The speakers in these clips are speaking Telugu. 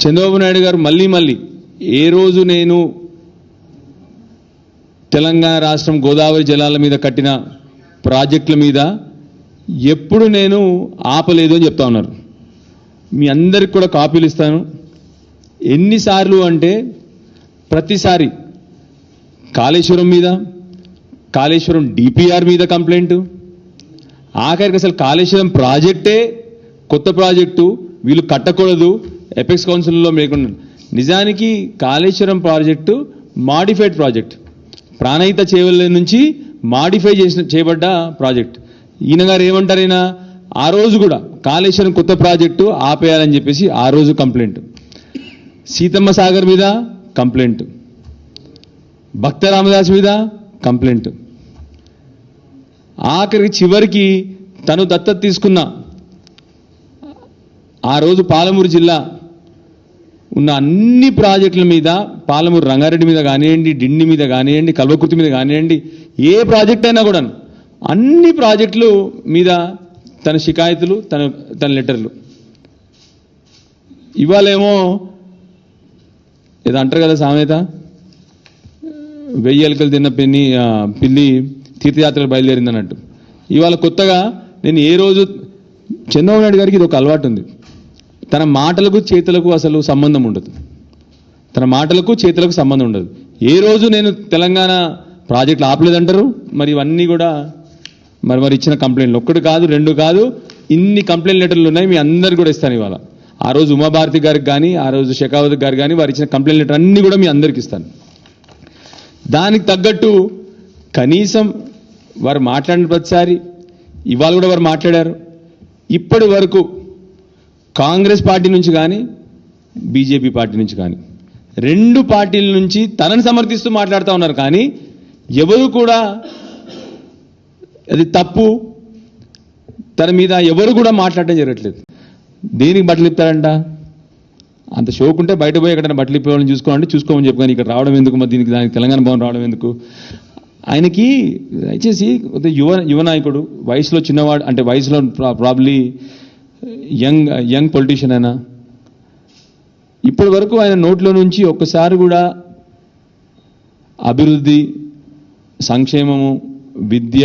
చంద్రబాబు నాయుడు గారు మళ్ళీ మళ్ళీ ఏ రోజు నేను తెలంగాణ రాష్ట్రం గోదావరి జలాల మీద కట్టిన ప్రాజెక్టుల మీద ఎప్పుడు నేను ఆపలేదు అని చెప్తా ఉన్నారు. మీ అందరికి కూడా కాపీలు ఇస్తాను. ఎన్నిసార్లు అంటే ప్రతిసారి కాళేశ్వరం మీద కాళేశ్వరం డిపిఆర్ మీద కంప్లైంట్. ఆఖరికి అసలు కాళేశ్వరం ప్రాజెక్టే కొత్త ప్రాజెక్టు వీళ్ళు కట్టకూడదు. ఎపెక్స్ కౌన్సిల్లో లేకుండా నిజానికి Kaleshwaram project modified project. Pranahita Chevella నుంచి మాడిఫై చేసిన చేయబడ్డ ప్రాజెక్ట్. ఈయన గారు ఏమంటారు ఈయన ఆ రోజు కూడా కాళేశ్వరం కొత్త ప్రాజెక్టు ఆపేయాలని చెప్పేసి ఆ రోజు కంప్లైంట్. సీతమ్మ సాగర్ మీద కంప్లైంట్. భక్త రామదాస్ మీద కంప్లైంట్. ఆఖరికి చివరికి తను దత్తత తీసుకున్న ఆ రోజు పాలమూరు జిల్లా ఉన్న అన్ని ప్రాజెక్టుల మీద పాలమూరు రంగారెడ్డి మీద కానివ్వండి డిండి మీద కానివ్వండి కల్వకుర్తి మీద కానివ్వండి ఏ ప్రాజెక్ట్ అయినా కూడా అన్ని ప్రాజెక్టులు మీద తన షికాయతులు తన తన లెటర్లు. ఇవాళేమో ఏదో అంటారు కదా సామెత? వెయ్యి ఎలుకలు తిన్న పెన్ని పిల్లి తీర్థయాత్రలు బయలుదేరింది అన్నట్టు ఇవాళ కొత్తగా నేను ఏ రోజు చంద్రబాబు నాయుడు గారికి ఇది ఒక అలవాటు ఉంది. తన మాటలకు చేతులకు అసలు సంబంధం ఉండదు. తన మాటలకు చేతులకు సంబంధం ఉండదు. ఏ రోజు నేను తెలంగాణ ప్రాజెక్టులు ఆపలేదంటారు? మరి ఇవన్నీ కూడా మరి మరి ఇచ్చిన కంప్లైంట్లు. ఒక్కటి కాదు రెండు కాదు ఇన్ని కంప్లైంట్ లెటర్లు ఉన్నాయి మీ అందరు కూడా ఇస్తాను ఇవాళ. ఆ రోజు ఉమాభారతి గారికి కానీ ఆ రోజు షెకావత్ గారు కానీ వారు ఇచ్చిన కంప్లైంట్ లెటర్ అన్ని కూడా మీ అందరికి ఇస్తాను. దానికి తగ్గట్టు కనీసం వారు మాట్లాడిన ప్రతిసారి ఇవాళ కూడా వారు మాట్లాడారు. ఇప్పటి వరకు కాంగ్రెస్ పార్టీ నుంచి కానీ బీజేపీ పార్టీ నుంచి కానీ. రెండు పార్టీల నుంచి తనని సమర్థిస్తూ మాట్లాడుతూ ఉన్నారు కానీ ఎవరు కూడా అది తప్పు. తన మీద ఎవరు కూడా మాట్లాడడం జరగట్లేదు. దేనికి బట్టలు ఇప్పారంట? అంత షోక్ ఉంటే బయట పోయి ఎక్కడైనా బట్టలు ఇప్పేవాళ్ళని చూసుకోవాలంటే చూసుకోమని చెప్పు కానీ ఇక్కడ రావడం ఎందుకు? మరి దీనికి దానికి తెలంగాణ భవన్ రావడం ఎందుకు? ఆయనకి దయచేసి యువ యువ నాయకుడు వయసులో చిన్నవాడు అంటే వయసులో ప్రాబ్లీ యంగ్ యంగ్ పొలిటీషియన్ అయినా. ఇప్పటి వరకు ఆయన నోట్లో నుంచి ఒక్కసారి కూడా అభివృద్ధి సంక్షేమము విద్య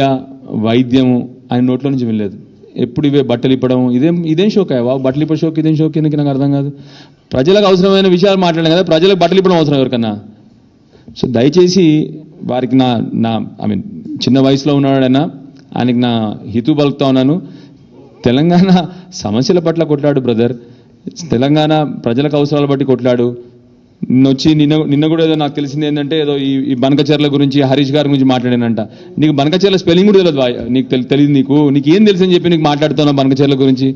వైద్యము ఆయన నోట్లో నుంచి వెళ్ళలేదు ఎప్పుడు ఇవే బట్టలు ఇప్పడం ఇదేం ఇదేం షోక్ అయ్యా బాబు? బట్టలు ఇప్పే షోక్ ఇదేం షోక్? ఎందుకు నాకు అర్థం కాదు. ప్రజలకు అవసరమైన విషయాలు మాట్లాడాం కదా ప్రజలకు బట్టలు ఇప్పడం అవసరం ఎవరికన్నా? సో దయచేసి వారికి నా నా ఐ మీన్ చిన్న వయసులో ఉన్నాడైనా ఆయనకి నా హితు పలుకుతా ఉన్నాను. తెలంగాణ సమస్యల పట్ల కొట్లాడు బ్రదర్. తెలంగాణ ప్రజలకు అవసరాల బట్టి కొట్లాడు. నిన్న వచ్చి నిన్న నిన్న కూడా ఏదో నాకు తెలిసింది ఏంటంటే ఏదో ఈ ఈ బనకచర్ల గురించి హరీష్ గారి గురించి మాట్లాడానంట. నీకు బనకచర్ల స్పెల్లింగ్ కూడా తెలియదు నీకు తెలి- తెలియదు నీకు. నీకు ఏం తెలుసు అని చెప్పి నీకు మాట్లాడుతున్నావు బనకచర్ల గురించి?